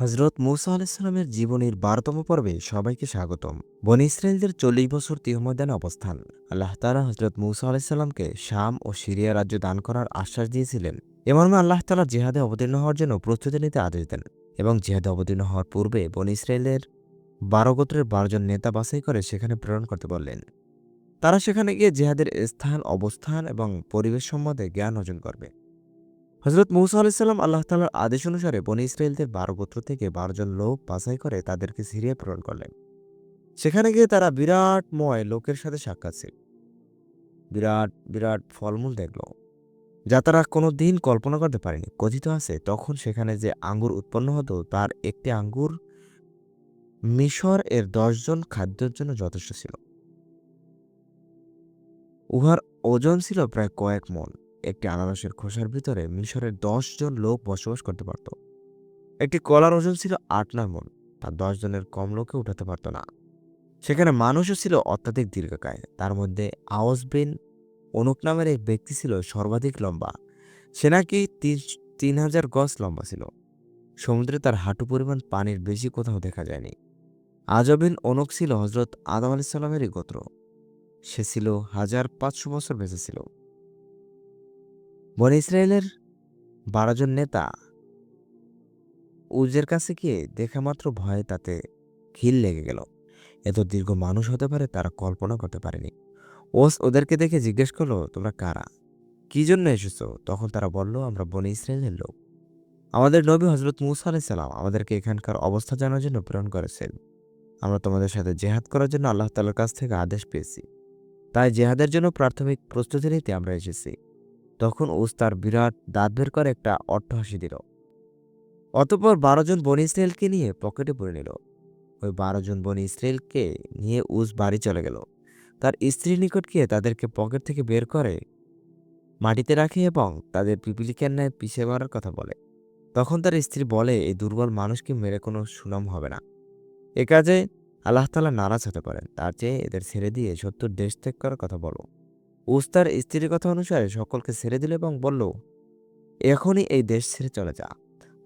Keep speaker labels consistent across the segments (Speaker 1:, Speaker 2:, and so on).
Speaker 1: হজরত মুসা আলাইসাল্লামের জীবনের বারোতম পর্বে সবাইকে স্বাগতম। বনি ইসরায়েলদের চল্লিশ বছর তিহময়দানে অবস্থান। আল্লাহ তালা হজরত মুসা আলাইসাল্লামকে শাম ও সিরিয়া রাজ্য দান করার আশ্বাস দিয়েছিলেন। এমর্মে আল্লাহ তালা জেহাদে অবতীর্ণ হওয়ার জন্য প্রস্তুতি নিতে আদেশ দেন এবং জেহাদে অবতীর্ণ হওয়ার পূর্বে বনি ইসরায়েলের বারো গোত্রের বারোজন নেতা বাছাই করে সেখানে প্রেরণ করতে বললেন। তারা সেখানে গিয়ে জেহাদের স্থান, অবস্থান এবং পরিবেশ সম্বন্ধে জ্ঞান অর্জন করবে। হজরত মৌসা আলাইসাল্লাম আল্লাহ তালার আদেশ অনুসারে বনি ইসরায়েলদের বারো গোত্র থেকে বারোজন লোক বাছাই করে তাদেরকে সিরিয়ায় প্রেরণ করলেন। সেখানে গিয়ে তারা বিরাটময় লোকের সাথে সাক্ষাৎ ছিল। বিরাট বিরাট ফলমূল দেখল। যা তারা কোনো দিন কল্পনা করতে পারেনি। কথিত আছে, তখন সেখানে যে আঙ্গুর উৎপন্ন হতো, তার একটি আঙ্গুর মিশর এর দশজন খাদ্যের জন্য যথেষ্ট ছিল। উহার ওজন ছিল প্রায় কয়েক মন একটি আনারসের খোসার ভিতরে মিশরের দশ জন লোক বসবাস করতে পারত। একটি কলার ওজন ছিল আট নয় মন, তা দশ জনের কম লোকে উঠাতে পারত না। সেখানে মানুষও ছিল অত্যাধিক দীর্ঘকায়। তার মধ্যে আওয়াজ বিন অনুক নামের এক ব্যক্তি ছিল সর্বাধিক লম্বা। সে নাকি তিন- তিন হাজার গজ লম্বা ছিল। সমুদ্রে তার হাঁটু পরিমাণ পানির বেশি কোথাও দেখা যায়নি। আজবিন অনুক ছিল হজরত আদম আলাইসাল্লামেরই গোত্র। সে ছিল হাজার পাঁচশো বছর বেঁচে ছিল। বনে ইসরায়েলের বারোজন নেতা। উজের কাছে গিয়ে দেখা মাত্র ভয়ে তাতে খিল লেগে গেল। এত দীর্ঘ মানুষ হতে পারে তারা কল্পনা করতে পারেনি। ওস ওদেরকে দেখে জিজ্ঞেস করল, তোমরা কারা? কি জন্য এসেছ? তখন তারা বলল, আমরা বনে ইসরায়েলের লোক। আমাদের নবী হজরত মুসা আলাইসাল্লাম আমাদেরকে এখানকার অবস্থা জানার জন্য প্রেরণ করেছেন। আমরা তোমাদের সাথে জেহাদ করার জন্য আল্লাহ তালার কাছ থেকে আদেশ পেয়েছি। তাই জেহাদের জন্য প্রাথমিক প্রস্তুতি নিতে আমরা এসেছি। তখন উস তার বিরাট দাঁত বের করে একটা অট্টহাসি দিল। অতঃপর বারো জন বনি ইসরায়েলকে নিয়ে পকেটে পরে নিল। ওই বারো জন বনি ইসরায়েলকে নিয়ে উস বাড়ি চলে গেল। তার স্ত্রীর নিকট গিয়ে তাদেরকে পকেট থেকে বের করে মাটিতে রাখে এবং তাদের পিপিলিকের ন্যায় পিছিয়ে মারার কথা বলে। তখন তার স্ত্রী বলে, এই দুর্বল মানুষকে মেরে কোনো সুনাম হবে না। এ কাজে আল্লাহ তালা নারাজ হতে পারেন। তার চেয়ে এদের ছেড়ে দিয়ে সত্তর দেশ ত্যাগ করার কথা বলো। উস তার স্ত্রীর কথা অনুসারে সকলকে ছেড়ে দিল এবং বলল, এখনই এই দেশ ছেড়ে চলে যা,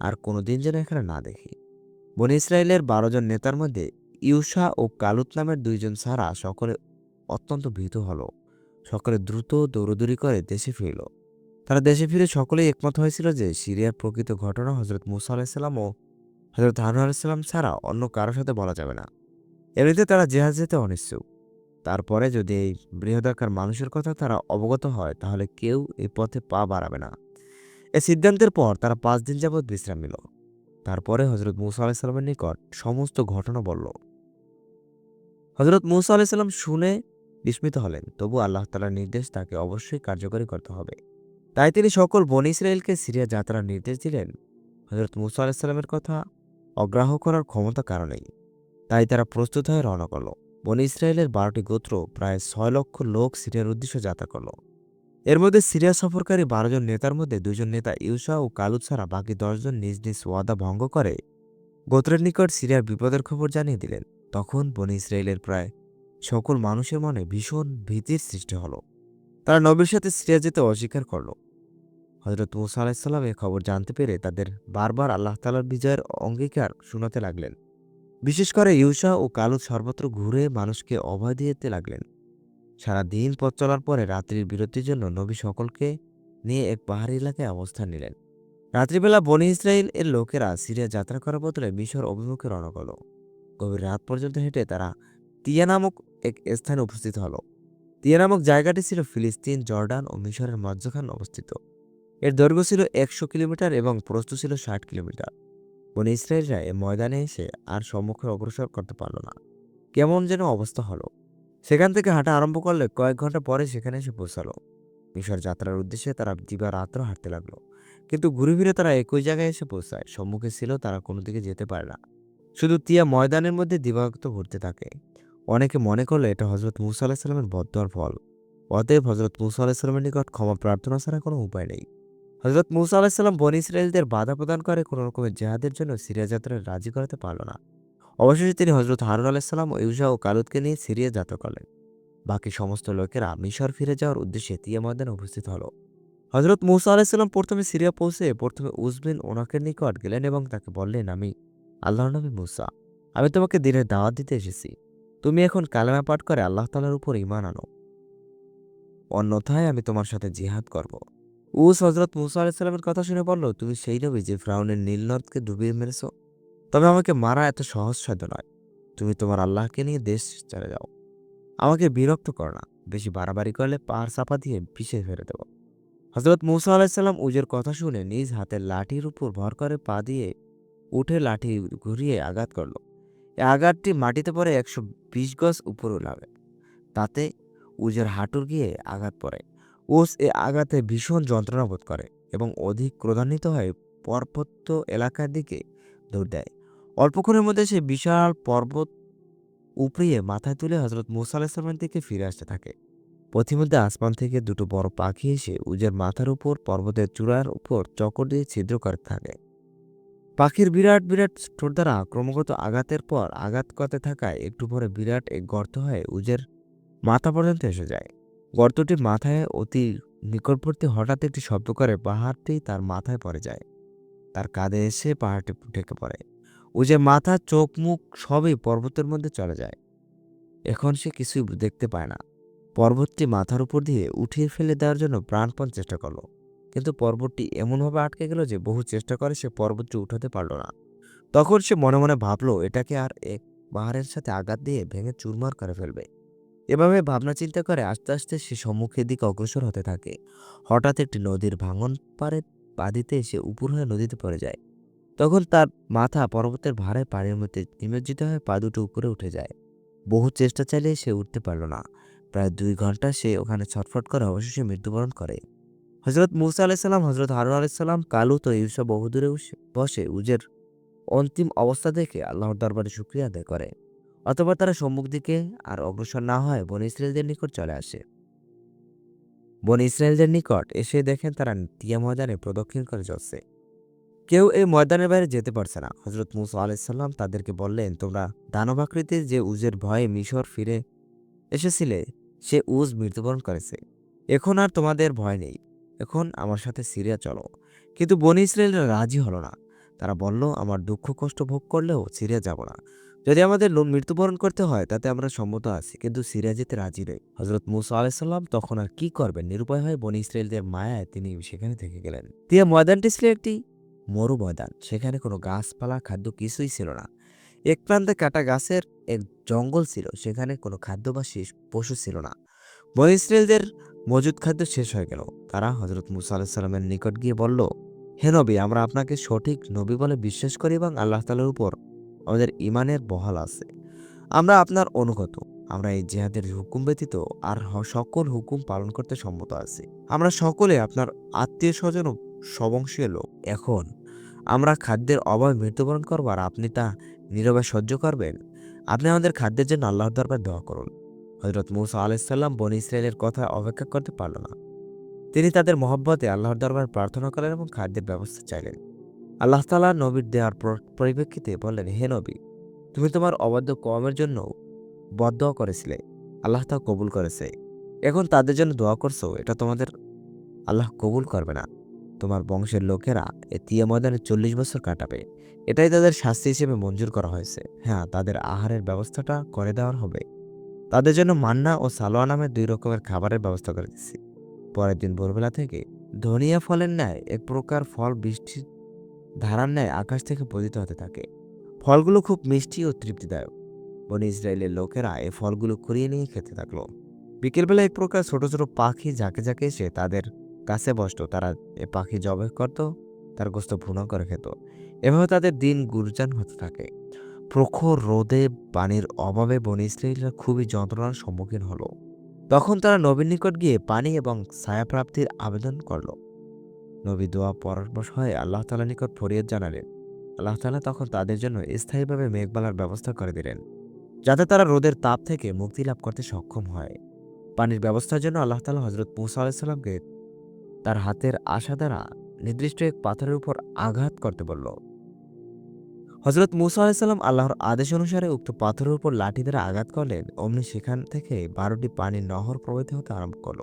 Speaker 1: আর কোনোদিন যেন এখানে না দেখি। বন ইসরায়েলের বারো জন নেতার মধ্যে ইউসা ও কালুত নামের দুইজন ছাড়া সকলে অত্যন্ত ভীত হলো। সকলে দ্রুত দৌড়দৌড়ি করে দেশে ফিরল। তারা দেশে ফিরে সকলেই একমত হয়েছিল যে সিরিয়ার প্রকৃত ঘটনা হজরত মুসা আলাইসাল্লাম ও হজরত হারুন আলাইসাল্লাম ছাড়া অন্য কারোর সাথে বলা যাবে না। এমনিতে তারা জেহাজ যেতে অনিচ্ছুক। তারপরে যদি এই বৃহদাকার মানুষের কথা তারা অবগত হয়, তাহলে কেউ এই পথে পা বাড়াবে না। এ সিদ্ধান্তের পর তারা পাঁচ দিন যাবৎ বিশ্রাম নিল। তারপরে হজরত মুসা আলাইসাল্লামের নিকট সমস্ত ঘটনা বলল। হজরত মুসা আলাইসাল্লাম শুনে বিস্মিত হলেন। তবু আল্লাহ তালার নির্দেশ তাকে অবশ্যই কার্যকরী করতে হবে। তাই তিনি সকল বনি ইসরায়েলকে সিরিয়া যাত্রার নির্দেশ দিলেন। হজরত মুসা আলাইসাল্লামের কথা অগ্রাহ্য করার ক্ষমতা কারণেই তাই তারা প্রস্তুত হয়ে রওনা করল। বনি ইসরায়েলের বারোটি গোত্র প্রায় ছয় লক্ষ লোক সিরিয়ার উদ্দেশ্যে যাত্রা করল। এর মধ্যে সিরিয়া সফরকারী বারোজন নেতার মধ্যে দুজন নেতা ইউসা ও কালুদ ছাড়া বাকি দশজন নিজ নিজ ওয়াদা ভঙ্গ করে। গোত্রের নিকট সিরিয়ার বিপদের খবর জানিয়ে দিলেন। তখন বনি ইসরায়েলের প্রায় সকল মানুষের মনে ভীষণ ভীতির সৃষ্টি হলো। তারা নবীর সাথে সিরিয়া যেতে অস্বীকার করল। হজরত মুসা আলাহিসাল্লাম এ খবর জানতে পেরে তাদের বারবার আল্লাহ তালার বিজয়ের অঙ্গীকার শোনাতে লাগলেন। বিশেষ করে ইউসা ও কালুদ সর্বত্র ঘুরে মানুষকে অভয় দিতে লাগলেন। সারা দিন পথ চলার পরে রাত্রির বিরতির জন্য নবী সকলকে নিয়ে এক পাহাড়ি এলাকায় অবস্থান নিলেন। রাত্রিবেলা বনি ইসরায়েল এর লোকেরা সিরিয়া যাত্রা করার বদলে মিশর অভিমুখে রওনা করল। গভীর রাত পর্যন্ত হেঁটে তারা তিয়া নামক এক স্থানে উপস্থিত হলো। তিয়া নামক জায়গাটি ছিল ফিলিস্তিন, জর্ডান ও মিশরের মধ্যখানে অবস্থিত। এর দৈর্ঘ্য ছিল একশো কিলোমিটার এবং প্রস্থ ছিল ষাট কিলোমিটার। বনে ইসরায়েলরা এ ময়দানে এসে আর সম্মুখে অগ্রসর করতে পারল না। কেমন যেন অবস্থা হলো। সেখান থেকে হাঁটা আরম্ভ করলে কয়েক ঘণ্টা পরে সেখানে এসে পৌঁছালো। মিশর যাত্রার উদ্দেশ্যে তারা দিবা রাত্র হাঁটতে লাগল। কিন্তু ঘুরে ফিরে তারা একই জায়গায় এসে পৌঁছায়। সম্মুখে ছিল তারা কোনো দিকে যেতে পারে না। শুধু তিয়া ময়দানের মধ্যে দিবাগত ঘুরতে থাকে। অনেকে মনে করলে এটা হজরত মুসা আলাহিসাল্লামের বদ্যার ফল। অতএব হজরত মুসা আলাহিসাল্লামের নিকট ক্ষমা প্রার্থনা ছাড়া কোনো উপায় নেই। হজরত মুসা আলাহিসাল্লাম বনি ইসরায়েলদের বাধা প্রদান করে কোনো রকমের জেহাদের জন্য সিরিয়া যাত্রায় রাজি করাতে পারল না। অবশেষে তিনি হজরত হারুন আলাহিসাল্লাম ও ইউসা ও কালুদকে নিয়ে সিরিয়া যাত্রা করলেন। বাকি সমস্ত লোকেরা মিশর ফিরে যাওয়ার উদ্দেশ্যে তিয়া ময়দানে উপস্থিত হলো। হজরত মুসা আলাহিসাল্লাম প্রথমে সিরিয়া পৌঁছে প্রথমে উজবিন ওনাকের নিকট গেলেন এবং তাকে বললেন, আমি আল্লাহ নবী মুসা। আমি তোমাকে দিনের দাওয়াত দিতে এসেছি। তুমি এখন কালেমা পাঠ করে আল্লাহ তালার উপর ইমান আনো। অন্যথায় আমি তোমার সাথে জিহাদ করব। উস হজরত মুসা আলাইসাল্লামের কথা শুনে বলল, তুমি সেই নবী যে ফ্রাউনের নীলনদকে ডুবিয়ে মেরেছ? তবে আমাকে মারা এত সহজ সাধ্য নয়। তুমি তোমার আল্লাহকে নিয়ে দেশ চলে যাও। আমাকে বিরক্ত করো না। বেশি বাড়াবাড়ি করলে পাহাড় চাপা দিয়ে পিছিয়ে ফেলে দেব। হজরত মুসা আলাইসাল্লাম উজের কথা শুনে নিজ হাতের লাঠির উপর ভর করে পা দিয়ে উঠে লাঠি ঘুরিয়ে আঘাত করল। এই আঘাতটি মাটিতে পড়ে একশো বিশ গজ উপরে লাগে তাতে উজের হাঁটুর গিয়ে আঘাত পড়ে। উস এ আঘাতে ভীষণ যন্ত্রণা বোধ করে এবং অধিক ক্রোধান্বিত হয়ে পর্বত্য এলাকার দিকে দৌড় দেয়। অল্পক্ষণের মধ্যে সে বিশাল পর্বত উপড়িয়ে মাথায় তুলে হজরত মুসা দিকে ফিরে আসতে থাকে। পথিমধ্যে আসমান থেকে দুটো বড় পাখি এসে উজের মাথার উপর পর্বতের চূড়ার উপর চকর দিয়ে ছিদ্র করে থাকে। পাখির বিরাট বিরাট ঠোঁট দ্বারা ক্রমাগত আঘাতের পর আঘাত করতে থাকায় একটু পরে বিরাট এক গর্ত হয়ে উজের মাথা পর্যন্ত এসে যায়। গর্তটির মাথায় অতি নিকটবর্তী হঠাৎ একটি শব্দ করে, পাহাড়টি তার মাথায় পড়ে যায়। তার কাঁধে এসে পাহাড়টি ঢেকে পড়ে। উজের মাথা, চোখ, মুখ সবই পর্বতের মধ্যে চলে যায়। এখন সে কিছুই দেখতে পায় না। পর্বতটি মাথার উপর দিয়ে উঠিয়ে ফেলে দেওয়ার জন্য প্রাণপণ চেষ্টা করল। কিন্তু পর্বতটি এমনভাবে আটকে গেল যে বহু চেষ্টা করে সে পর্বতটি উঠাতে পারল না। তখন সে মনে মনে ভাবলো, এটাকে আর এক পাহাড়ের সাথে আঘাত দিয়ে ভেঙে চুরমার করে ফেলবে। এভাবে ভাবনা চিন্তা করে আস্তে আস্তে সে সম্মুখের দিকে অগ্রসর হতে থাকে। হঠাৎ একটি নদীর ভাঙন পারে পা দিতে সে উপর হয়ে নদীতে পড়ে যায়। তখন তার মাথা পর্বতের ভারে পানির মধ্যে নিমজ্জিত হয়ে পা দুটো উপরে উঠে যায়। বহু চেষ্টা চাইলে সে উঠতে পারল না। প্রায় দুই ঘণ্টা সে ওখানে ছটফট করে অবশেষে মৃত্যুবরণ করে। হজরত মুসা আলাইসাল্লাম হজরত হারুন আলাইসাল্লাম কালু তো ইউসা বহুদূরে বসে উজের অন্তিম অবস্থা দেখে আল্লাহর দরবারে শুক্রিয়া আদায় করে। অতঃপর তারা সম্মুখ দিকে আর অগ্রসর না হয় বন ইসরায়েলদের নিকট চলে আসে। বন ইসরায়েলদের নিকট এসে দেখেন তারা তিয়া ময়দানে প্রদক্ষিণ করে চলছে। কেউ এই ময়দানের বাইরে যেতে পারছে না। হজরত মুসা আলাইসাল্লাম তাদেরকে বললেন, তোমরা দানবাকৃতির যে উজের ভয়ে মিশর ফিরে এসেছিলে, সে উজ মৃত্যুবরণ করেছে। এখন আর তোমাদের ভয় নেই। এখন আমার সাথে সিরিয়া চলো। কিন্তু বনি ইসরায়েলরা রাজি হলো না। তারা বলল, আমার দুঃখ কষ্ট ভোগ করলেও সিরিয়া যাব না। যদি আমাদের মৃত্যুবরণ করতে হয়, তাতে আমরা সম্মত আছি, কিন্তু সিরিয়া যেতে রাজি নেই। হজরত মুসা আলাইসাল্লাম তখন আর কি করবেন? নিরুপায় হয়ে বনি ইসরায়েলদের মায়ায় তিনি সেখানে থেকে গেলেন। তিয়া ময়দানটি ছিল একটি মরু ময়দান সেখানে কোনো গাছপালা, খাদ্য কিছুই ছিল না। এক প্রান্তে কাটা গাছের এক জঙ্গল ছিল, সেখানে কোনো খাদ্য বা শেষ পশু ছিল না। বনি ইসরায়েলদের মজুদ খাদ্য শেষ হয়ে গেল। তারা হজরত মুসা আলাহিসাল্লামের নিকট গিয়ে বলল হে নবী, আমরা আপনাকে সঠিক নবী বলে বিশ্বাস করি এবং আল্লাহ তালার উপর আমাদের ইমানের বহাল আছে। আমরা আপনার অনুগত। আমরা এই জেহাদের হুকুম ব্যতীত আর সকল হুকুম পালন করতে সম্মত আছি। আমরা সকলে আপনার আত্মীয় স্বজন ও সবংশীয় লোক। এখন আমরা খাদ্যের অভাবে মৃত্যুবরণ করব আর আপনি তা নীরবে সহ্য করবেন। আপনি আমাদের খাদ্যের জন্য আল্লাহর দরবার দোয়া করুন। হজরত মুসা আলাইসাল্লাম বনি ইসরায়েলের কথা অপেক্ষা করতে পারল না। তিনি তাদের মহব্বতে আল্লাহর দরবার প্রার্থনা করেন এবং খাদ্যের ব্যবস্থা চাইলেন। আল্লাহ তালা নবীর দেওয়ার পরিপ্রেক্ষিতে বললেন, হে নবী, তুমি তোমার অবাধ্য কমের জন্য বদোয়া করেছিলে। আল্লাহ তা কবুল করেছে। এখন তাদের জন্য দোয়া করছ, এটা তোমাদের আল্লাহ কবুল করবে না। তোমার বংশের লোকেরা এ তিয়া ময়দানে চল্লিশ বছর কাটাবে। এটাই তাদের শাস্তি হিসেবে মঞ্জুর করা হয়েছে। হ্যাঁ তাদের আহারের ব্যবস্থাটা করে দেওয়ার হবে। তাদের জন্য মান্না ও সালোয়া নামে দুই রকমের খাবারের ব্যবস্থা করে দিচ্ছি পরের দিন ভোরবেলা থেকে ধনিয়া ফলের ন্যায় এক প্রকার ফল বৃষ্টির ধারার ন্যায় আকাশ থেকে পতিত হতে থাকে। ফলগুলো খুব মিষ্টি ও তৃপ্তিদায়ক। বনি ইসরায়েলের লোকেরা এই ফলগুলো কুড়িয়ে নিয়ে খেতে থাকল। বিকেলবেলা এক প্রকার ছোট ছোট পাখি ঝাঁকে ঝাঁকে এসে তাদের কাছে বসতো। তারা এ পাখি জবে করত, তার গোস্ত ভুনা করে খেত। এভাবে তাদের দিন গুরজান হতে থাকে। প্রখর রোদে পানির অভাবে বনি ইসরায়েলরা খুবই যন্ত্রণার সম্মুখীন হলো। তখন তারা নবীর নিকট গিয়ে পানি এবং ছায়াপ্রাপ্তির আবেদন করল। নবী দোয়া পরামর্শ হয়ে আল্লাহ তালা নিকট ফরিয়াদ জানালেন। আল্লাহ তালা তখন তাদের জন্য স্থায়ীভাবে মেঘবালার ব্যবস্থা করে দিলেন, যাতে তারা রোদের তাপ থেকে মুক্তি লাভ করতে সক্ষম হয়। পানির ব্যবস্থার জন্য আল্লাহ তালা হজরত মুসা আলাইসাল্লামকে তার হাতের আশা দ্বারা নির্দিষ্ট এক পাথরের উপর আঘাত করতে বলল। হজরত মুসা আলাইসাল্লাম আল্লাহর আদেশ অনুসারে উক্ত পাথরের উপর লাঠি দ্বারা আঘাত করলেন। অমনি সেখান থেকে বারোটি পানির নহর প্রবাহিত হতে আরম্ভ করল।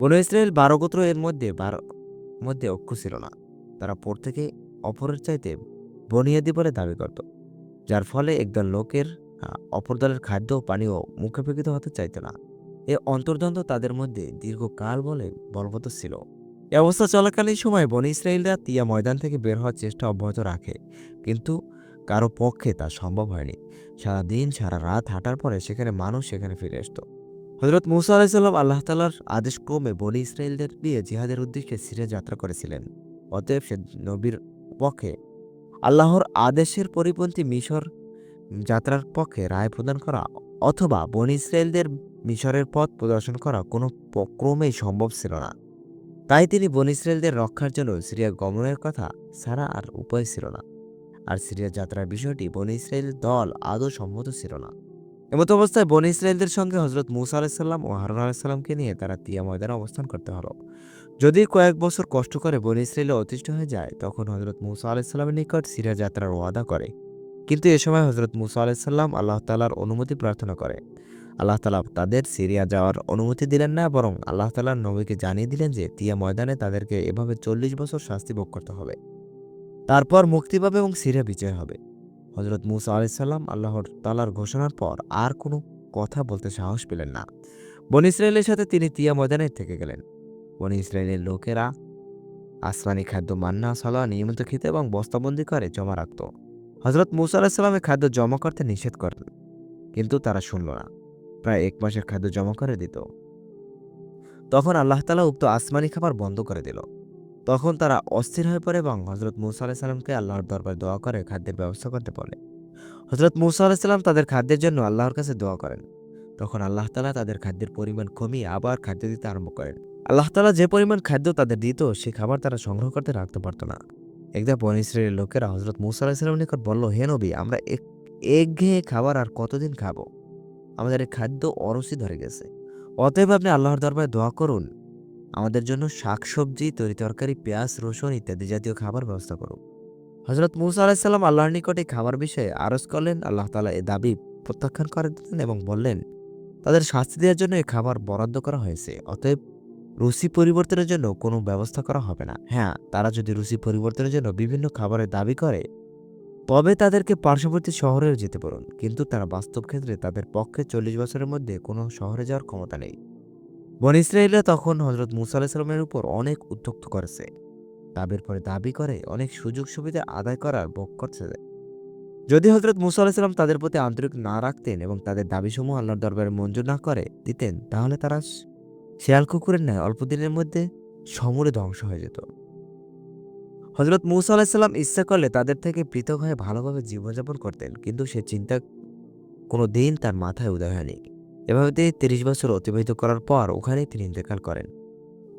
Speaker 1: বনু ইসরায়েল বারো গোত্র এর মধ্যে বারো, মধ্যে ঐক্য ছিল না। তারা প্রত্যেকে অপরের চাইতে বনিয়াদি বলে দাবি করত, যার ফলে একদল লোকের অপর দলের খাদ্য ও পানীয় মুখাপেক্ষিত হতে চাইত না। এ অন্তর্দ্বন্দ্ব তাদের মধ্যে দীর্ঘকাল বলে বলবৎ ছিল। এ অবস্থা চলাকালীন সময় বনি ইসরায়েলরা তিয়া ময়দান থেকে বের হওয়ার চেষ্টা অব্যাহত রাখে। কিন্তু কারও পক্ষে তা সম্ভব হয়নি। সারা দিন সারা রাত হাঁটার পরে সেখানে মানুষ সেখানে ফিরে আসতো। হজরত মুসা আলাইসাল্লাম আল্লাহ তালার আদেশ ক্রমে বনি ইসরায়েলদের নিয়ে জিহাদের উদ্দেশ্যে সিরিয়া যাত্রা করেছিলেন। অতএব সে নবীর পক্ষে, আল্লাহর আদেশের পরিপন্থী মিশর যাত্রার পক্ষে রায় প্রদান করা অথবা বনি ইসরায়েলদের মিশরের পথ প্রদর্শন করা কোনো ক্রমেই সম্ভব ছিল না। তাই তিনি বনি ইসরায়েলদের রক্ষার জন্য সিরিয়া গমনের কথা ছাড়া আর উপায় ছিল না। আর সিরিয়া যাত্রার বিষয়টি বনি ইসরায়েল দল আদৌ সম্মত ছিল না। এমতো অবস্থায় বনি ইসরায়েলদের সঙ্গে হজরত মুসা আলাইসাল্লাম ও হারুন আলাইসাল্লামকে নিয়ে তারা তিয়া ময়দানে অবস্থান করতে হলো। যদি কয়েক বছর কষ্ট করে বনি ইসরায়েলে অতিষ্ঠ হয়ে যায়, তখন হজরত মুসা আলাইসাল্লামের নিকট সিরিয়া যাত্রার ওয়াদা করে। কিন্তু এ সময় হজরত মুসা আলাইসাল্লাম আল্লাহ তালার অনুমতি প্রার্থনা করে। আল্লাহ তালা তাদের সিরিয়া যাওয়ার অনুমতি দিলেন না, বরং আল্লাহ তালার নবীকে জানিয়ে দিলেন যে তিয়া ময়দানে তাদেরকে এভাবে চল্লিশ বছর শাস্তি ভোগ করতে হবে। তারপর মুক্তি পাবে এবং সিরিয়া বিজয় হবে। হজরত মুসা আলাইসাল্লাম আল্লাহর তালার ঘোষণার পর আর কোনো কথা বলতে সাহস পেলেন না। বনি ইসরায়েলের সাথে তিনি তিয়া ময়দানে থেকে গেলেন। বনি ইসরায়েলের লোকেরা আসমানি খাদ্য মান্না সলা নিয়মিত খেতে এবং বস্তাবন্দি করে জমা রাখত। হজরত মুসা আলাহিসাল্লামের খাদ্য জমা করতে নিষেধ করেন, কিন্তু তারা শুনল না। প্রায় এক মাসের খাদ্য জমা করে দিত। তখন আল্লাহ তালা উক্ত আসমানি খাবার বন্ধ করে দিল। তখন তারা অস্থির হয়ে পড়ে এবং হজরত মুসা আলাহিসাল্লামকে আল্লাহর দরবারে দোয়া করে খাদ্যের ব্যবস্থা করতে বলে। হজরত মুসা আলাহিসাল্লাম তাদের খাদ্যের জন্য আল্লাহর কাছে দোয়া করেন। তখন আল্লাহ তালা তাদের খাদ্যের পরিমাণ কমিয়ে আবার খাদ্য দিতে আরম্ভ করেন। আল্লাহ তালা যে পরিমাণ খাদ্য তাদের দিত, সে খাবার তারা সংগ্রহ করতে রাখতে পারত না। একদা বন ইসরায়েলের লোকেরা হজরত মুসা আলাহিসাল্লামের নিকট বলল, হে নবী, আমরা এক, একঘেয়ে খাবার আর কতদিন খাব? আমাদের এই খাদ্য অরসি ধরে গেছে। অতএব আপনি আল্লাহর দরবারে দোয়া করুন আমাদের জন্য শাকসবজি, তরি তরকারি, পেঁয়াজ, রসুন ইত্যাদি জাতীয় খাবার ব্যবস্থা করুন হজরত মুসা আলাহিসাল্লাম আল্লাহর নিকটে খাবার বিষয়ে আরজ করলেন। আল্লাহ তালা এ দাবি প্রত্যাখ্যান করে দিলেন এবং বললেন, তাদের শাস্তি দেওয়ার জন্য এই খাবার বরাদ্দ করা হয়েছে। অতএব রুচি পরিবর্তনের জন্য কোনো ব্যবস্থা করা হবে না। হ্যাঁ তারা যদি রুচি পরিবর্তনের জন্য বিভিন্ন খাবারের দাবি করে, তবে তাদেরকে পার্শ্ববর্তী শহরেও যেতে পারুন কিন্তু তারা বাস্তব ক্ষেত্রে তাদের পক্ষে চল্লিশ বছরের মধ্যে কোনো শহরে যাওয়ার ক্ষমতা নেই। বন ইসরায়েলরা তখন হজরত মুসা আলাহিসাল্লামের উপর অনেক উদ্যক্ত করেছে। দাবির পরে দাবি করে, অনেক সুযোগ সুবিধা আদায় করার ভোগ করছে যদি হজরত মুসা আলাহিসাল্লাম তাদের প্রতি আন্তরিক না রাখতেন এবং তাদের দাবিসমূহ আল্লাহর দরবারে মঞ্জুর না করে দিতেন, তাহলে তারা শেয়াল কুকুরের ন্যায় অল্প দিনের মধ্যে সমূলে ধ্বংস হয়ে যেত। হজরত মুসা আলাহিসাল্লাম ইচ্ছা করলে তাদের থেকে পৃথক হয়ে ভালোভাবে জীবনযাপন করতেন, কিন্তু সে চিন্তা কোনো দিন তার মাথায় উদয় হয়নি। এভাবে তিনি তিরিশ বছর অতিবাহিত করার পর ওখানেই তিনি ইন্তেকাল করেন।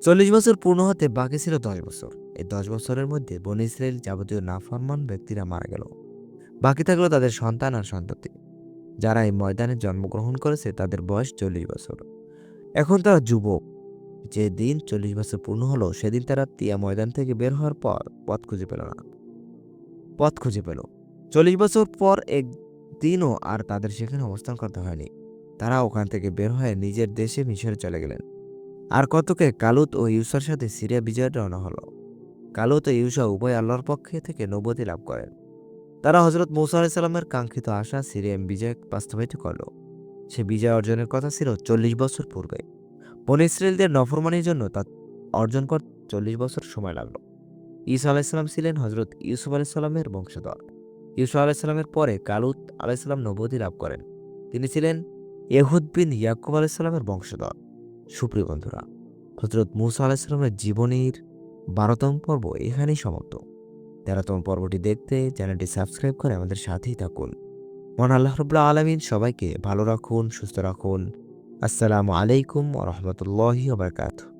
Speaker 1: চল্লিশ বছর পূর্ণ হতে বাকি ছিল দশ বছর। এই দশ বছরের মধ্যে বন ইসরায়েল যাবতীয় নাফরমান ব্যক্তিরা মারা গেল। বাকি থাকল তাদের সন্তান আর সন্ততি। যারা এই ময়দানে জন্মগ্রহণ করেছে তাদের বয়স চল্লিশ বছর। এখন তারা যুবক। যে দিন চল্লিশ বছর পূর্ণ হলো, সেদিন তারা তিয়া ময়দান থেকে বের হওয়ার পর পথ খুঁজে পেল না। পথ খুঁজে পেল। চল্লিশ বছর পর এক দিনও আর তাদের সেখানে অবস্থান করতে হয়নি। তারা ওখান থেকে বের হয়ে নিজের দেশে মিশরে চলে গেলেন। আর কতকে কালুত ও ইউসার সাথে সিরিয়া বিজয় রওনা হলো। কালুত ও ইউসা উভয় আল্লাহর পক্ষে থেকে নবতি লাভ করেন। তারা হজরত মৌসা আলাইসাল্লামের কাঙ্ক্ষিত আশা সিরিয়াম বিজয় বাস্তবায়িত করল। সে বিজয় অর্জনের কথা ছিল চল্লিশ বছর পূর্বে। বন ইসরায়েলদের নফরমানির জন্য তা অর্জন করতে চল্লিশ বছর সময় লাগল। ঈসা আলাইসাল্লাম ছিলেন হজরত ইউসুফ আলাইসাল্লামের বংশধর। ইউসুফ আলাইসাল্লামের পরে কালুত আলাইসাল্লাম নবতি লাভ করেন। তিনি ছিলেন এহুদ বিন ইয়াকুব আলাইসাল্লামের বংশধর। সুপ্রিয় বন্ধুরা হজরত মুসা আলাইসাল্লামের জীবনীর বারোতম পর্ব এখানেই সমাপ্ত। তেরোতম পর্বটি দেখতে চ্যানেলটি সাবস্ক্রাইব করে আমাদের সাথেই থাকুন। মন আল্লাহ রবুল্লা আলমিন সবাইকে ভালো রাখুন, সুস্থ রাখুন। আসসালামু আলাইকুম রহমতুল্লাহি ওবরকাতুহ